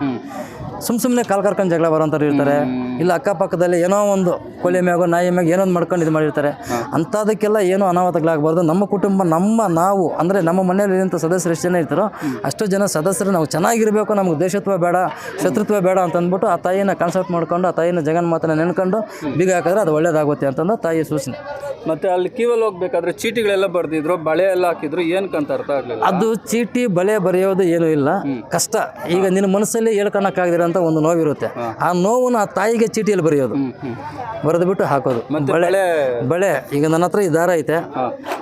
ಸುಮ್ ಸುಮ್ಮನೆ ಕಾಲ್ ಕರ್ಕೊಂಡು ಜಗಳ ಬರೋಂಥವ್ರು ಇರ್ತಾರೆ. ಇಲ್ಲ ಅಕ್ಕಪಕ್ಕದಲ್ಲಿ ಏನೋ ಒಂದು ಕೊಲೆ ಮ್ಯಾಗೋ ನಾಯಿ ಮ್ಯಾಗ ಏನೋ ಒಂದು ಮಾಡ್ಕೊಂಡು ಇದು ಮಾಡಿರ್ತಾರೆ. ಅಂಥದಕ್ಕೆಲ್ಲ ಏನೂ ಅನಾಹುತಗಳಾಗಬಾರ್ದು. ನಮ್ಮ ಕುಟುಂಬ ನಮ್ಮ ನಾವು ಅಂದರೆ ನಮ್ಮ ಮನೆಯಲ್ಲಿ ಇರುವಂತ ಸದಸ್ಯರು ಎಷ್ಟು ಜನ ಇರ್ತಾರೋ ಅಷ್ಟು ಜನ ಸದಸ್ಯರು. ನಾವು ಚೆನ್ನಾಗಿರಬೇಕು ನಮ್ಗೆ ದೇಶತ್ವ ಬೇಡ ಶತ್ರುತ್ವ ಬೇಡ ಅಂತ ಅಂದ್ಬಿಟ್ಟು ಆ ತಾಯಿನ ಕನ್ಸಲ್ಟ್ ಮಾಡ್ಕೊಂಡು ಆ ತಾಯಿನ ಜಗನ್ಮಾತನ ನೆನ್ಕೊಂಡು ಬೀಗ ಹಾಕಿದ್ರೆ ಅದು ಒಳ್ಳೇದಾಗುತ್ತೆ ಅಂತಂದು ತಾಯಿಯ ಸೂಚನೆ. ಮತ್ತೆ ಅಲ್ಲಿ ಕೀವಲ್ಲಿ ಹೋಗ್ಬೇಕಾದ್ರೆ ಚೀಟಿಗಳೆಲ್ಲ ಬರೆದಿದ್ರು ಬಳೆ ಎಲ್ಲ ಹಾಕಿದ್ರು ಏನಕ್ಕಂತ ಅರ್ಥ ಆಗಲಿಲ್ಲ? ಅದು ಚೀಟಿ ಬಳೆ ಬರೆಯೋದು ಏನೂ ಇಲ್ಲ. ಕಷ್ಟ. ಈಗ ನಿನ್ನ ಮನಸ್ಸಲ್ಲಿ ಹೇಳ್ಕೊಳಕ್ಕಾಗದಿರೋಂಥ ಒಂದು ನೋವಿರುತ್ತೆ. ಆ ನೋವನ್ನು ಆ ತಾಯಿಗೆ ಚೀಟಿಯಲ್ಲಿ ಬರೆಯೋದು. ಬರೆದು ಬಿಟ್ಟು ಹಾಕೋದು. ಬಳೆ ಬಳೆ ಈಗ ನನ್ನ ಹತ್ರ ಈ ದಾರ ಐತೆ.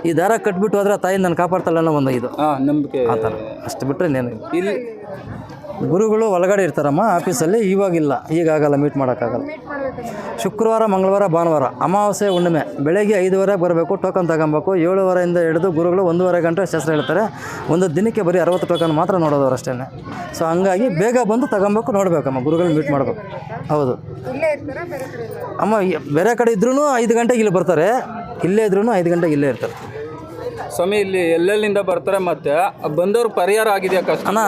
ಈ ದಾರ ಕಟ್ಬಿಟ್ಟು ಹೋದ್ರೆ ಆ ತಾಯಿ ನಾನು ಕಾಪಾಡ್ತಾಳೆ ಅನ್ನೋ ಒಂದು ಇದು. ನಂಬಿಕೆ. ಆ ಥರ ಅಷ್ಟು ಬಿಟ್ಟರೆ ಇನ್ನೇನು ಇಲ್ಲ. ಗುರುಗಳು ಒಳಗಡೆ ಇರ್ತಾರಮ್ಮ, ಆಫೀಸಲ್ಲಿ ಇವಾಗಿಲ್ಲ. ಈಗಾಗಲ್ಲ ಮೀಟ್ ಮಾಡೋಕ್ಕಾಗಲ್ಲ. ಶುಕ್ರವಾರ, ಮಂಗಳವಾರ, ಭಾನುವಾರ, ಅಮಾವಾಸ್ಯೆ, ಹುಣ್ಣಿಮೆ, ಬೆಳಗ್ಗೆ ಐದುವರೆಗೆ ಬರಬೇಕು ಟೋಕನ್ ತಗೊಬೇಕು. ಏಳುವರೆಯಿಂದ ಹಿಡಿದು ಗುರುಗಳು ಒಂದೂವರೆ ಗಂಟೆ ಶಾಸ್ತ್ರ ಹೇಳ್ತಾರೆ. ಒಂದು ದಿನಕ್ಕೆ ಬರೀ ಅರವತ್ತು ಟೋಕನ್ ಮಾತ್ರ ನೋಡೋದು ಅಷ್ಟೇ ಸೊ ಹಂಗಾಗಿ ಬೇಗ ಬಂದು ತಗೊಬೇಕು, ನೋಡಬೇಕಮ್ಮ. ಗುರುಗಳು ಮೀಟ್ ಮಾಡಬೇಕು. ಹೌದು. ಅಮ್ಮ ಬೇರೆ ಕಡೆ ಇದ್ರೂ ಐದು ಗಂಟೆಗೆ ಇಲ್ಲಿ ಬರ್ತಾರೆ. ಇಲ್ಲೇ ಇದ್ರೂ ಐದು ಗಂಟೆಗೆ ಇಲ್ಲೇ ಇರ್ತಾರೆ. ಸ್ವಾಮಿ ಇಲ್ಲಿ ಎಲ್ಲೆಲ್ಲಿಂದ ಬರ್ತಾರೆ ಮತ್ತೆ? ಬಂದವ್ರ ಪರಿಹಾರ ಆಗಿದೆ ಕಷ್ಟ? ಅಣ್ಣ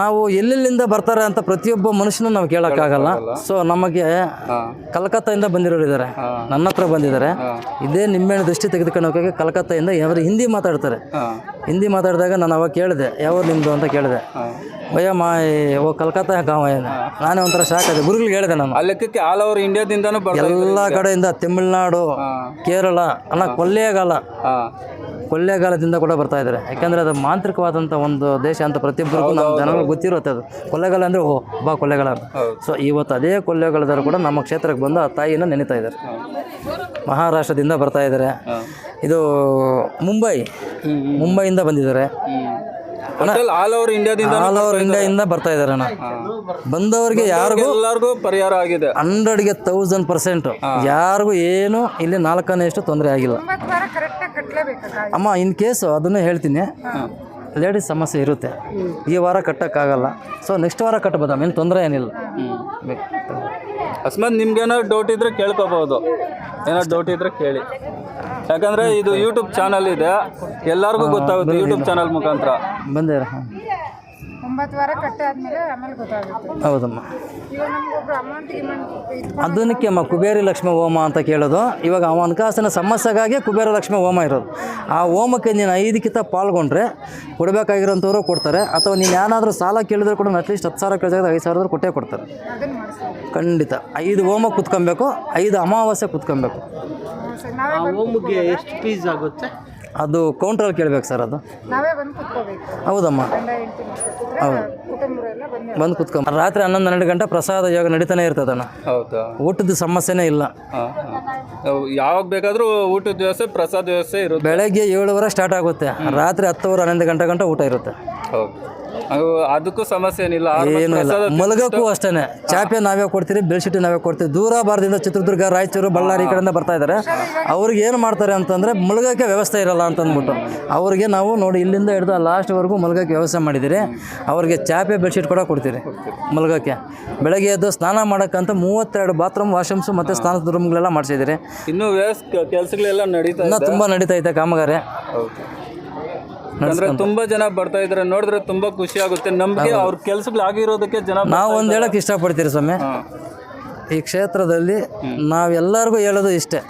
ನಾವು ಎಲ್ಲೆಲ್ಲಿಂದ ಬರ್ತಾರೆ ಅಂತ ಪ್ರತಿಯೊಬ್ಬ ಮನುಷ್ಯನ ನಾವು ಕೇಳೋಕ್ಕಾಗಲ್ಲ ಸೊ ನಮಗೆ ಕಲ್ಕತ್ತಾಯಿಂದ ಬಂದಿರೋರು ಇದ್ದಾರೆ ನನ್ನ ಹತ್ರ ಬಂದಿದ್ದಾರೆ. ಇದೇ ನಿಂಬೆಹಣ್ಣು ದೃಷ್ಟಿ ತೆಗೆದುಕೊಂಡು ಕಲ್ಕತ್ತಾ ಕಲ್ಕತ್ತಾಯಿಂದ ಅವರು ಹಿಂದಿ ಮಾತಾಡ್ತಾರೆ. ಹಿಂದಿ ಮಾತಾಡಿದಾಗ ನಾನು ಅವಾಗ ಕೇಳಿದೆ ಯಾವ ನಿಮ್ಮದು ಅಂತ ಕೇಳಿದೆ. ಭಯ ಮಾ ಓ ಕಲ್ಕತ್ತಾ ಗಾವ ಏನು ನಾನೇ ಒಂಥರ ಶಾಕ್ ಆದೆ. ಗುರುಗಳಿಗೆ ಹೇಳಿದೆ ನಾನು. ಲೆಕ್ಕಕ್ಕೆ ಆಲ್ ಓವರ್ ಇಂಡಿಯಾದಿಂದಾನು ಎಲ್ಲ ಕಡೆಯಿಂದ ತಮಿಳ್ನಾಡು ಕೇರಳ ಅಲ್ಲ ಕೊಲ್ಲೇಗಾಲ ಕೊಳ್ಳೇಗಾಲದಿಂದ ಕೂಡ ಬರ್ತಾ ಇದ್ದಾರೆ. ಯಾಕಂದರೆ ಅದು ಮಾಂತ್ರಿಕವಾದಂಥ ಒಂದು ದೇಶ ಅಂತ ಪ್ರತಿಯೊಬ್ಬರಿಗೂ ನಮ್ಮ ಜನಗಳು ಗೊತ್ತಿರುತ್ತೆ ಅದು. ಕೊಳ್ಳೇಗಾಲ ಅಂದರೆ ಓ ಬಾ ಕೊಳ್ಳೇಗಾಲ. ಅಂತ ಸೊ ಇವತ್ತು ಅದೇ ಕೊಳ್ಳೇಗಾಲದವರು ಕೂಡ ನಮ್ಮ ಕ್ಷೇತ್ರಕ್ಕೆ ಬಂದು ಆ ತಾಯಿಯನ್ನು ನೆನೀತಾ ಇದ್ದಾರೆ. ಮಹಾರಾಷ್ಟ್ರದಿಂದ ಬರ್ತಾ ಇದ್ದಾರೆ. ಇದು ಮುಂಬೈ. ಮುಂಬೈಯಿಂದ ಬಂದಿದ್ದಾರೆ. ಆಲ್ ಓವರ್ ಇಂಡಿಯಾದಿಂದ ಆಲ್ ಓವರ್ ಇಂಡಿಯಾದಿಂದ ಬರ್ತಾ ಇದ್ದಾರೆ. ಅಣ್ಣ. ಬಂದವರಿಗೆ ಯಾರಿಗೂ ಎಲ್ಲರಿಗೂ ಪರಿಹಾರ ಆಗಿದೆ. ಹಂಡ್ರೆಡ್ಗೆ ತೌಸಂಡ್ ಪರ್ಸೆಂಟ್ ಯಾರಿಗೂ ಏನು ಇಲ್ಲಿ ನಾಲ್ಕನೇ ಎಷ್ಟು ತೊಂದರೆ ಆಗಿಲ್ಲ. ಅಮ್ಮ ಇನ್ ಕೇಸ್ ಅದನ್ನೇ ಹೇಳ್ತೀನಿ. ಲೇಡೀಸ್ ಸಮಸ್ಯೆ ಇರುತ್ತೆ. ಈ ವಾರ ಕಟ್ಟೋಕ್ಕಾಗಲ್ಲ. ಸೊ ನೆಕ್ಸ್ಟ್ ವಾರ ಕಟ್ಬೋದಮ್ಮ ಏನು ತೊಂದರೆ ಏನಿಲ್ಲ. ಅಕಸ್ಮಾತ್ ನಿಮ್ಗೆ ಏನಾದ್ರು ಡೌಟ್ ಇದ್ರೆ ಕೇಳ್ಕೋಬಹುದು ಏನಾದ್ರು ಡೌಟ್ ಇದ್ರೆ ಕೇಳಿ. ಯಾಕಂದ್ರೆ ಇದು ಯೂಟ್ಯೂಬ್ ಚಾನಲ್ ಇದೆ. ಎಲ್ಲರಿಗೂ ಗೊತ್ತಾಗುತ್ತೆ ಯೂಟ್ಯೂಬ್ ಚಾನಲ್ ಮುಖಾಂತರ. ಬಂದೆ ಒಂಬತ್ತು ವಾರ ಕಟ್ಟೆ ಆದ್ಮೇಲೆ ಆಮೇಲೆ ಗೊತ್ತಾಗುತ್ತೆ. ಹೌದಮ್ಮ. ಇವಾಗ ನಮ್ಗೊಬ್ರು ಅಮೌಂಟ್ ಗಿಮೌಂಟ್ ಅದನ್ನಕ್ಕೆ ಅಮ್ಮ ಕುಬೇರಿ ಲಕ್ಷ್ಮಿ ಹೋಮ ಅಂತ ಕೇಳೋದು. ಇವಾಗ ಅವ ಹಣಕಾಸಿನ ಸಮಸ್ಯೆಗಾಗಿ ಕುಬೇರ ಲಕ್ಷ್ಮಿ ಹೋಮ ಇರೋದು. ಆ ಹೋಮಕ್ಕೆ ನೀನು ಐದಕ್ಕಿಂತ ಪಾಲ್ಗೊಂಡ್ರೆ ಕೊಡಬೇಕಾಗಿರೋಂಥವ್ರು ಕೊಡ್ತಾರೆ. ಅಥವಾ ನೀನು ಏನಾದರೂ ಸಾಲ ಕೇಳಿದ್ರೆ ಕೂಡ ಅಟ್ಲೀಸ್ಟ್ ಹತ್ತು ಸಾವಿರ ಕೇಳಿದಾಗ ಐದು ಸಾವಿರದ್ರು ಕೊಟ್ಟೇ ಕೊಡ್ತಾರೆ. ಅದನ್ನ ಖಂಡಿತ. ಐದು ಹೋಮ ಕುತ್ಕೊಬೇಕು ಐದು ಅಮಾವಾಸ್ಯೆ ಕುತ್ಕೊಬೇಕು. ಆ ಹೋಮಕ್ಕೆ ಎಷ್ಟು ಫೀಸ್ ಆಗುತ್ತೆ? ಅದು ಕೌಂಟ್ರಲ್ಲಿ ಕೇಳಬೇಕು ಸರ್ ಅದು. ನಾವೇ ಬಂದು ಕೂತ್ಕೋಬೇಕು. ಹೌದಮ್ಮ. ಗಂಡ ಹೆಂಡತಿ ಮಕ್ಕಳಿದ್ರೆ ಕುಟುಂಬರೆಲ್ಲ ಬಂದು ಬಂದು ಕುತ್ಕೊಂಬ ರಾತ್ರಿ ಹನ್ನೊಂದು ಹನ್ನೆರಡು ಗಂಟೆ ಪ್ರಸಾದ ಯೋಗ ನಡೀತಾನೆ ಇರ್ತದಣ್ಣ ಹೌದಾ? ಊಟದ ಸಮಸ್ಯೆನೇ ಇಲ್ಲ. ಹಾ. ಯಾವಾಗ ಬೇಕಾದರೂ ಊಟದ ವ್ಯವಸ್ಥೆ ಪ್ರಸಾದ ವ್ಯವಸ್ಥೆ ಇರುತ್ತೆ. ಬೆಳಗ್ಗೆ ಏಳುವರೆ ಸ್ಟಾರ್ಟ್ ಆಗುತ್ತೆ. ರಾತ್ರಿ ಹತ್ತುವರೆ ಹನ್ನೊಂದು ಗಂಟೆ ಗಂಟೆ ಊಟ ಇರುತ್ತೆ. ಹೌದು. ಅದಕ್ಕೂ ಸಮಸ್ಯೆ ಏನಿಲ್ಲ. ಏನು ಇಲ್ಲ. ಮಲಗಕ್ಕೂ ಅಷ್ಟೇ. ಚಾಪೆ ನಾವೇ ಕೊಡ್ತೀರಿ ಬೆಡ್ಶೀಟ್ ನಾವೇ ಕೊಡ್ತೀವಿ. ದೂರ ಬಾರದಿಂದ ಚಿತ್ರದುರ್ಗ ರಾಯಚೂರು ಬಳ್ಳಾರಿ ಕಡೆಯಿಂದ ಬರ್ತಾ ಇದ್ದಾರೆ. ಅವ್ರಿಗೆ ಏನು ಮಾಡ್ತಾರೆ ಅಂತಂದರೆ ಮಲಗಕ್ಕೆ ವ್ಯವಸ್ಥೆ ಇರಲ್ಲ ಅಂತ ಅಂದ್ಬಿಟ್ಟು ಅವ್ರಿಗೆ ನಾವು ನೋಡಿ ಇಲ್ಲಿಂದ ಹಿಡಿದು ಲಾಸ್ಟ್ವರೆಗೂ ಮಲಗಕ್ಕೆ ವ್ಯವಸ್ಥೆ ಮಾಡಿದ್ದೀರಿ. ಅವ್ರಿಗೆ ಚಾಪೆ ಬೆಡ್ಶೀಟ್ ಕೂಡ ಕೊಡ್ತೀರಿ ಮಲಗಕ್ಕೆ. ಬೆಳಗ್ಗೆ ಎದ್ದು ಸ್ನಾನ ಮಾಡೋಕ್ಕಂತ ಮೂವತ್ತೆರಡು ಬಾತ್ರೂಮ್ ವಾಶ್ರೂಮ್ಸು ಮತ್ತು ಸ್ನಾನದ ರೂಮ್ಗಳೆಲ್ಲ ಮಾಡಿಸಿದ್ದೀರಿ. ಇನ್ನೂ ವ್ಯವಸ್ಥೆ ಕೆಲಸಗಳೆಲ್ಲ ನಡೀತಾ ತುಂಬ ನಡೀತಾ ಇದೆ ಕಾಮಗಾರಿ. ಅಂದ್ರೆ ತುಂಬಾ ಜನ ಬರ್ತಾ ಇದ್ರೆ ನೋಡಿದ್ರೆ ತುಂಬಾ ಖುಷಿ ಆಗುತ್ತೆ. ನಮ್ಗೆ ಅವ್ರ ಕೆಲ್ಸಗಳಾಗಿರೋದಕ್ಕೆ ಜನ ನಾವು ಒಂದು ಹೇಳಕ್ ಇಷ್ಟಪಡ್ತೀರಿ ಸ್ವಾಮಿ. ಈ ಕ್ಷೇತ್ರದಲ್ಲಿ ನಾವೆಲ್ಲರಿಗೂ ಹೇಳೋದು ಇಷ್ಟೇ.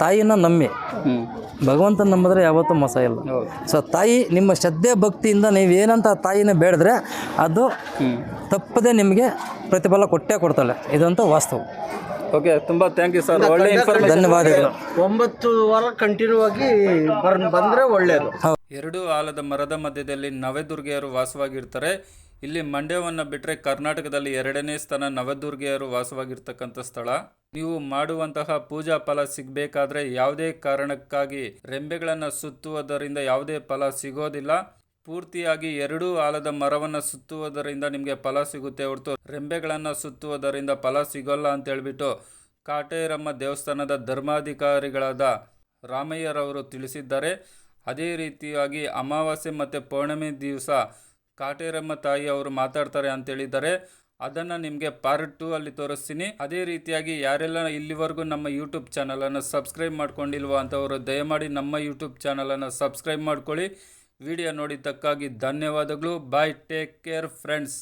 ತಾಯಿನ ನಂಬಿ. ಭಗವಂತ ಭಗವಂತನ ನಂಬಿದ್ರೆ ಯಾವತ್ತೂ ಮೋಸ ಇಲ್ಲ. ಸೊ ತಾಯಿ ನಿಮ್ಮ ಶ್ರದ್ಧೆ ಭಕ್ತಿಯಿಂದ ನೀವು ಏನಂತ ತಾಯಿನ ಬೇಡಿದ್ರೆ ಅದು ತಪ್ಪದೆ ನಿಮಗೆ ಪ್ರತಿಫಲ ಕೊಟ್ಟೇ ಕೊಡ್ತಾಳೆ ಇದಂತೂ ವಾಸ್ತವ. ಓಕೆ ತುಂಬಾ ಥ್ಯಾಂಕ್ ಯು ಸರ್ ಒಳ್ಳೆ ಧನ್ಯವಾದಗಳು. ಒಂಬತ್ತು ವಾರ ಕಂಟಿನ್ಯೂ ಆಗಿ ಬರ್ ಬಂದರೆ ಒಳ್ಳೆಯದು ಎರಡು ಆಲದ ಮರದ ಮಧ್ಯದಲ್ಲಿ ನವದುರ್ಗೆಯರು ವಾಸವಾಗಿರ್ತಾರೆ. ಇಲ್ಲಿ ಮಂಡ್ಯವನ್ನು ಬಿಟ್ಟರೆ ಕರ್ನಾಟಕದಲ್ಲಿ ಎರಡನೇ ಸ್ಥಾನ ನವದುರ್ಗೆಯರು ವಾಸವಾಗಿರ್ತಕ್ಕಂಥ ಸ್ಥಳ. ನೀವು ಮಾಡುವಂತಹ ಪೂಜಾ ಫಲ ಸಿಗಬೇಕಾದ್ರೆ ಯಾವುದೇ ಕಾರಣಕ್ಕಾಗಿ ರೆಂಬೆಗಳನ್ನು ಸುತ್ತುವುದರಿಂದ ಯಾವುದೇ ಫಲ ಸಿಗೋದಿಲ್ಲ. ಪೂರ್ತಿಯಾಗಿ ಎರಡೂ ಆಲದ ಮರವನ್ನು ಸುತ್ತುವುದರಿಂದ ನಿಮಗೆ ಫಲ ಸಿಗುತ್ತೆ ಹೊರತು ರೆಂಬೆಗಳನ್ನು ಸುತ್ತುವುದರಿಂದ ಫಲ ಸಿಗೋಲ್ಲ ಅಂತ ಹೇಳ್ಬಿಟ್ಟು ಕಾಟೇರಮ್ಮ ದೇವಸ್ಥಾನದ ಧರ್ಮಾಧಿಕಾರಿಗಳಾದ ರಾಮಯ್ಯರವರು ತಿಳಿಸಿದ್ದಾರೆ. ಅದೇ ರೀತಿಯಾಗಿ ಅಮಾವಾಸ್ಯೆ ಮತ್ತು ಪೌರ್ಣಮಿ ದಿವಸ ಕಾಟೇರಮ್ಮ ತಾಯಿ ಅವರು ಮಾತಾಡ್ತಾರೆ ಅಂತ ಹೇಳಿದ್ದಾರೆ. ಅದನ್ನು ನಿಮಗೆ ಪಾರ್ಟ್ ಟೂ ಅಲ್ಲಿ ತೋರಿಸ್ತೀನಿ. ಅದೇ ರೀತಿಯಾಗಿ ಯಾರೆಲ್ಲ ಇಲ್ಲಿವರೆಗೂ ನಮ್ಮ ಯೂಟ್ಯೂಬ್ ಚಾನಲನ್ನು ಸಬ್ಸ್ಕ್ರೈಬ್ ಮಾಡ್ಕೊಂಡಿಲ್ವೋ ಅಂಥವರು ದಯಮಾಡಿ ನಮ್ಮ ಯೂಟ್ಯೂಬ್ ಚಾನಲನ್ನು ಸಬ್ಸ್ಕ್ರೈಬ್ ಮಾಡ್ಕೊಳ್ಳಿ. ವಿಡಿಯೋ ನೋಡಿದ್ದಕ್ಕಾಗಿ ಧನ್ಯವಾದಗಳು. Bye take care friends